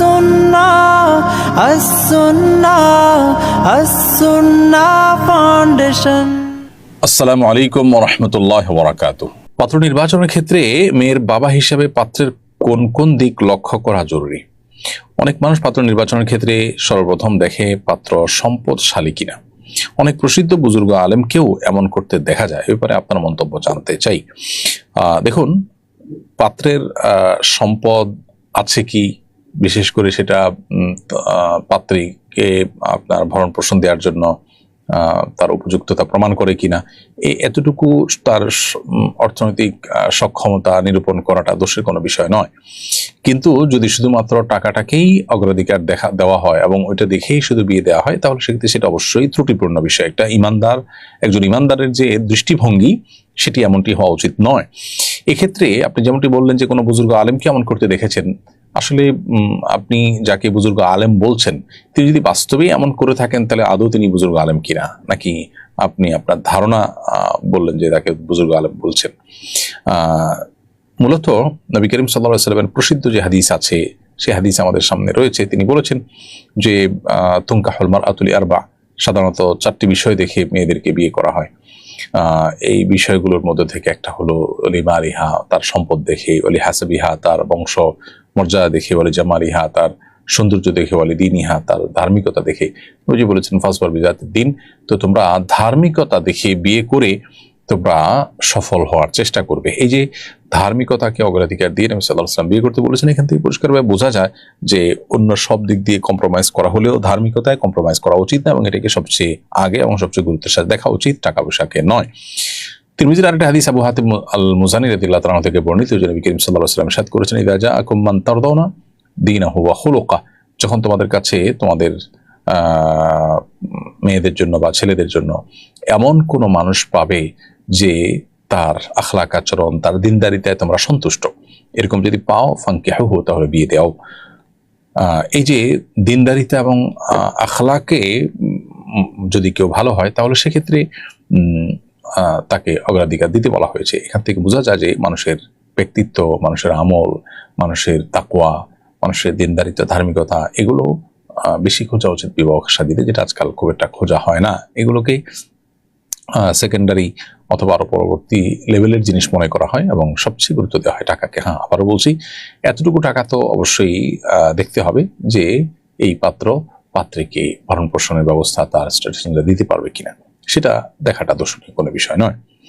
As-Sunnah, As-Sunnah, আসসালামু আলাইকুম রহমতুল্লাহ বরাকাত পাত্র নির্বাচনের ক্ষেত্রে মেয়ের বাবা হিসাবে পাত্রের কোন কোন দিক লক্ষ্য করা জরুরি? অনেক মানুষ পাত্র নির্বাচনের ক্ষেত্রে সর্বপ্রথম দেখে পাত্র সম্পদশালী কিনা। অনেক প্রসিদ্ধ বুজুর্গ আলেমকেও এমন করতে দেখা যায়। ব্যাপারে আপনার মন্তব্য জানতে চাই। দেখুন পাত্রের সম্পদ আছে কি? বিশেষ করে সেটা পাত্রীকে আপনার ভরণ পোষণ দেওয়ার জন্য তার উপযুক্ততা প্রমাণ করে কিনা এই এতটুকু তার অর্থনৈতিক সক্ষমতা নিরূপণ করাটা দোষের কোনো বিষয় নয়। কিন্তু যদি শুধুমাত্র টাকাটাকেই অগ্রাধিকার দেখা, দেওয়া হয় এবং ওইটা দেখেই শুধু বিয়ে দেওয়া হয়, তাহলে সেক্ষেত্রে সেটা অবশ্যই ত্রুটিপূর্ণ বিষয়। একটা ইমানদার, একজন ইমানদারের যে দৃষ্টিভঙ্গি, সেটি এমনটি হওয়া উচিত নয়। এক্ষেত্রে আপনি যেমনটি বললেন যে কোনো বুজুর্গ আলেমকে এমন করতে দেখেছেন আসলে আপনি যাকে বুজুর্গ আলেম বলছেন, তিনি যদি বাস্তবেই এমন করে থাকেন, তাহলে আদৌ তিনি বুজুর্গ আলেম কিনা? নাকি আপনি আপনার ধারণা বললেন যে তাকে বুজুর্গ আলেম বলছেন। মূলত নবী করিম সাল্লাহ সাল্লামের প্রসিদ্ধ যে হাদিস আছে সে হাদিস আমাদের সামনে রয়েছে। তিনি বলেছেন যে তুঙ্কা হলমার আতুলি আরবা, সাধারণত চারটি বিষয় দেখে মেয়েদেরকে বিয়ে করা হয়। এই বিষয়গুলোর মধ্যে থেকে একটা হলো অলিমা রিহা তার সম্পদ দেখে, অলি হাসাবিহা, তার বংশ মর্যাদা দেখে বলে জামালিহা তার সৌন্দর্য দেখে বলে, দিন ইহা তার ধার্মিকতা দেখে। নবীজি বলেছেন ফাসবার বিজাতের দিন। তো তোমরা ধার্মিকতা দেখে বিয়ে করে তোমরা সফল হওয়ার চেষ্টা করবে। এই যে ধার্মিকতাকে অগ্রাধিকার দিয়ে নবী সাল্লাহ সাল্লাম বিয়ে করতে বলেছেন, এখান থেকে পরিষ্কারভাবে বোঝা যায় যে অন্য সব দিক দিয়ে কম্প্রোমাইজ করা হলেও ধার্মিকতায় কম্প্রোমাইজ করা উচিত না এবং এটাকে সবচেয়ে আগে এবং সবচেয়ে গুরুত্বের সাথে দেখা উচিত টাকা পয়সাকে নয়। তিরমিজির আরেকটা হাদিস আবু হাতিম আল মুজানি রাদিয়াল্লাহু তাআলা থেকে বর্ণিত নবী করিম সাল্লাল্লাহু আলাইহি ওয়াসাল্লাম সাদ করেছেন, ইদা জাআকুম মান তারদাউনা দীনাহু ওয়া খুলুকা যখন তোমাদের কাছে তোমাদের মেয়েদের জন্য বা ছেলেদের জন্য এমন কোনো মানুষ পাবে যে তার আখলাক আচরণ, তার দিনদারিতায় তোমরা সন্তুষ্ট। এরকম যদি পাও ফাঙ্কে হু তাহলে বিয়ে দাও। এই যে দিনদারিতা এবং আখলাকে যদি কেউ ভালো হয়, তাহলে সেক্ষেত্রে তাকে অগ্রাধিকার দিতে বলা হয়েছে। এখান থেকে বোঝা যায় যে মানুষের ব্যক্তিত্ব, মানুষের আমল, মানুষের তাকুয়া মানুষের দিনদারিতা ধার্মিকতা, এগুলো বেশি খোঁজা উচিত বিবাহ সাদীতে, যেটা আজকাল খুব একটা খোঁজা হয় না। এগুলোকে সেকেন্ডারি অথবা আরও পরবর্তী লেভেলের জিনিস মনে করা হয় এবং সবচেয়ে গুরুত্ব দেওয়া হয় টাকাকে। হ্যাঁ আবারও বলছি, এতটুকু টাকা তো অবশ্যই দেখতে হবে যে এই পাত্র পাত্রীকে ভরণ পোষণের ব্যবস্থা তার স্ট্যাটাস দিতে পারবে কিনা। সেটা দেখাটা দর্শনীয় কোনো বিষয় নয়।